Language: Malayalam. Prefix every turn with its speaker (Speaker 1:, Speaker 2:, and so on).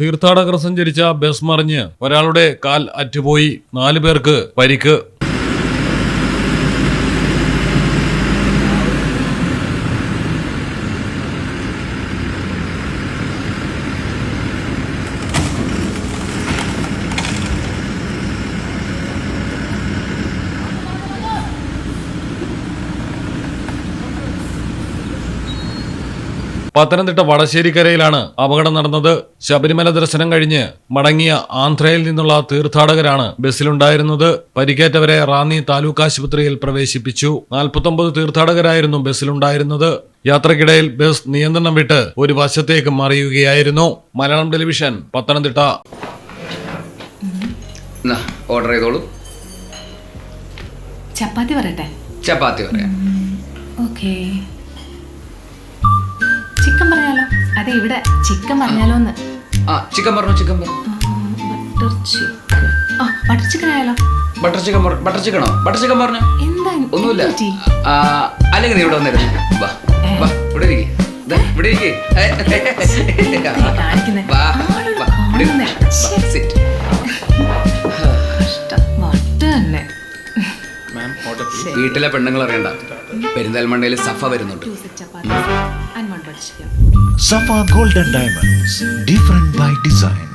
Speaker 1: തീർത്ഥാടകർ സഞ്ചരിച്ച ബസ് മറിഞ്ഞ് ഒരാളുടെ കാൽ അറ്റുപോയി. നാലു പേർക്ക് പരിക്ക്. പത്തനംതിട്ട വടശ്ശേരിക്കരയിലാണ് അപകടം നടന്നത്. ശബരിമല ദർശനം കഴിഞ്ഞ് മടങ്ങിയ ആന്ധ്രയിൽ നിന്നുള്ള തീർത്ഥാടകരാണ് ബസ്സിലുണ്ടായിരുന്നത്. പരിക്കേറ്റവരെ റാന്നി താലൂക്ക് ആശുപത്രിയിൽ പ്രവേശിപ്പിച്ചു. നാൽപ്പത്തൊമ്പത് തീർത്ഥാടകരായിരുന്നു ബസ്സിലുണ്ടായിരുന്നത്. യാത്രക്കിടയിൽ ബസ് നിയന്ത്രണം വിട്ട് ഒരു വശത്തേക്ക് മറിയുകയായിരുന്നു. മലയാളം ടെലിവിഷൻ പത്തനംതിട്ട.
Speaker 2: ഓർഡർ ചെയ്തോളൂ.
Speaker 3: ചപ്പാത്തി പറയട്ടെ?
Speaker 2: ചപ്പാത്തി പറയാം.
Speaker 3: ഓക്കെ. അതെ ഇവിടെ ചിക്കൻ പറഞ്ഞാലോ എന്ന്
Speaker 2: ആ ചിക്കൻ പറഞ്ഞു ചിക്കൻ പറഞ്ഞു
Speaker 3: ബട്ടർ ചിക്കൻ ആ ബട്ടർ ചിക്കൻ ആയാലോ
Speaker 2: ബട്ടർ ചിക്കൻ ബട്ടർ ചിക്കനോ ബട്ടർ ചിക്കൻ പറഞ്ഞു
Speaker 3: എന്താ
Speaker 2: ഒന്നുമില്ല അല്ലെങ്കിൽ നീ ഇവിടെ വന്നിരുന്നു വാ വാ ഇവിടെ ഇരിക്കേ ഇവിടെ ഇരിക്ക്. വീട്ടിലെ പെണ്ണുങ്ങൾ അറിയണ്ട. പെരിന്തൽമണ്ണയിൽ സഫ വരുന്നുണ്ട്.
Speaker 3: Safa golden diamonds different by butter